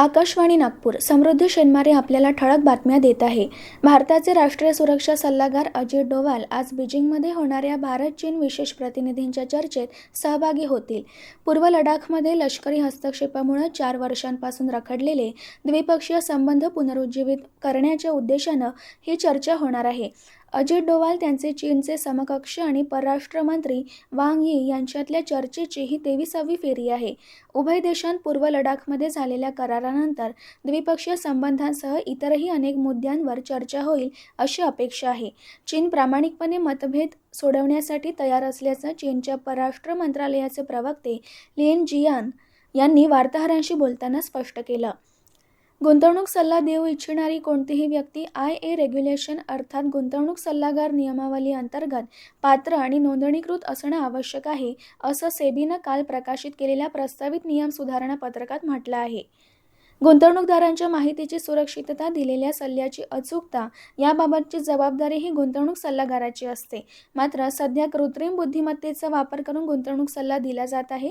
आकाशवाणी नागपूर. समृद्धी शेनमारे आपल्याला ठळक बातम्या देत आहे. भारताचे राष्ट्रीय सुरक्षा सल्लागार अजित डोवाल आज बीजिंगमध्ये होणाऱ्या भारत चीन विशेष प्रतिनिधींच्या चर्चेत सहभागी होतील. पूर्व लडाखमध्ये लष्करी हस्तक्षेपामुळे चार वर्षांपासून रखडलेले द्विपक्षीय संबंध पुनरुज्जीवित करण्याच्या उद्देशानं ही चर्चा होणार आहे. अजित डोवाल त्यांचे चीनचे समकक्ष आणि परराष्ट्र मंत्री वांग यी यांच्यातल्या चर्चेची ही तेविसावी फेरी आहे. उभय देशांत पूर्व लडाखमध्ये झालेल्या करारानंतर द्विपक्षीय संबंधांसह इतरही अनेक मुद्द्यांवर चर्चा होईल अशी अपेक्षा आहे. चीन प्रामाणिकपणे मतभेद सोडवण्यासाठी तयार असल्याचं चीनच्या परराष्ट्र मंत्रालयाचे प्रवक्ते लिएन जियान यांनी वार्ताहरांशी बोलताना स्पष्ट केलं. गुंतवणूक सल्ला देऊ इच्छिणारी कोणतीही व्यक्ती आय ए रेग्युलेशन अर्थात गुंतवणूक सल्लागार नियमावली अंतर्गत पात्र आणि नोंदणीकृत असणं आवश्यक आहे असं सेबीनं काल प्रकाशित केलेल्या प्रस्तावित नियम सुधारणा पत्रकात म्हटलं आहे. गुंतवणूकदारांच्या माहितीची सुरक्षितता दिलेल्या सल्ल्याची अचूकता याबाबतची जबाबदारी ही गुंतवणूक सल्लागाराची असते. मात्र सध्या कृत्रिम बुद्धिमत्तेचा वापर करून गुंतवणूक सल्ला दिला जात आहे.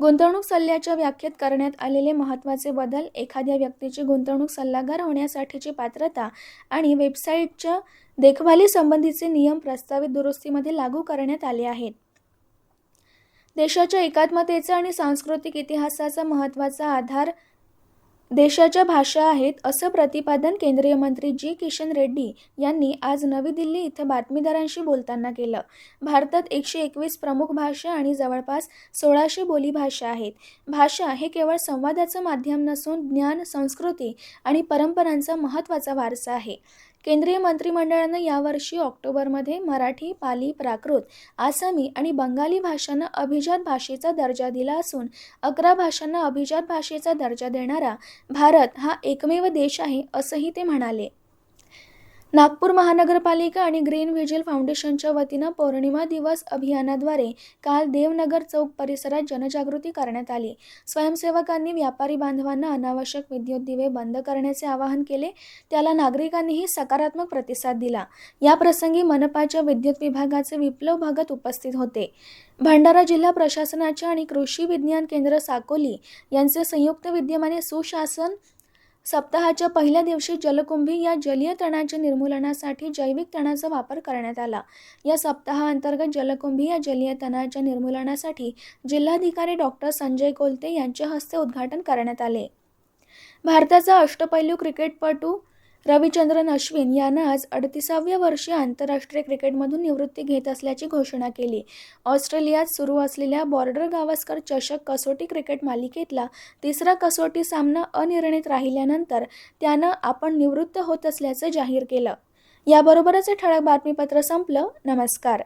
गुंतवणूक सल्ल्याच्या व्याख्येत करण्यात आलेले महत्त्वाचे बदल एखाद्या व्यक्तीची गुंतवणूक सल्लागार होण्यासाठीची पात्रता आणि वेबसाईटच्या देखभालीसंबंधीचे नियम प्रस्तावित दुरुस्तीमध्ये लागू करण्यात आले आहेत. देशाच्या एकात्मतेचा आणि सांस्कृतिक इतिहासाचा महत्त्वाचा आधार देशाच्या भाषा आहेत असं प्रतिपादन केंद्रीय मंत्री जी. किशन रेड्डी यांनी आज नवी दिल्ली इथं बातमीदारांशी बोलताना केलं. भारतात एकशे एकवीस प्रमुख भाषा आणि जवळपास सोळाशे बोलीभाषा आहेत. भाषा हे केवळ संवादाचं माध्यम नसून ज्ञान संस्कृती आणि परंपरांचा महत्त्वाचा वारसा आहे. केंद्रीय मंत्रिमंडळानं यावर्षी ऑक्टोबरमध्ये मराठी पाली प्राकृत आसामी आणि बंगाली भाषांना अभिजात भाषेचा दर्जा दिला असून अकरा भाषांना अभिजात भाषेचा दर्जा देणारा भारत हा एकमेव देश आहे असंही ते म्हणाले. नागपूर महानगरपालिका आणि ग्रीन व्हिजिल फाउंडेशनच्या वतीनं पौर्णिमा दिवस अभियानाद्वारे काल देवनगर चौक परिसरात जनजागृती करण्यात आली. स्वयंसेवकांनी व्यापारी बांधवांना अनावश्यक विद्युत दिवे बंद करण्याचे आवाहन केले. त्याला नागरिकांनीही सकारात्मक प्रतिसाद दिला. याप्रसंगी मनपाच्या विद्युत विभागाचे विप्लव भगत उपस्थित होते. भंडारा जिल्हा प्रशासनाचे आणि कृषी विज्ञान केंद्र साकोली यांचे संयुक्त विद्यमाने सुशासन सप्ताहाच्या पहिल्या दिवशी जलकुंभी या जलीय तणाच्या निर्मूलनासाठी जैविक तणाचा वापर करण्यात आला. या सप्ताहाअंतर्गत जलकुंभी या जलीय तणाच्या निर्मूलनासाठी जिल्हाधिकारी डॉक्टर संजय कोलते यांच्या हस्ते उद्घाटन करण्यात आले. भारताचा अष्टपैलू क्रिकेटपटू रविचंद्रन अश्विन यानं आज अडतिसाव्या वर्षी आंतरराष्ट्रीय क्रिकेटमधून निवृत्ती घेत असल्याची घोषणा केली. ऑस्ट्रेलियात सुरू असलेल्या बॉर्डर गावस्कर चषक कसोटी क्रिकेट मालिकेतला तिसरा कसोटी सामना अनिर्णित राहिल्यानंतर त्यानं आपण निवृत्त होत असल्याचं जाहीर केलं. याबरोबरच हे ठळक बातमीपत्र संपलं. नमस्कार.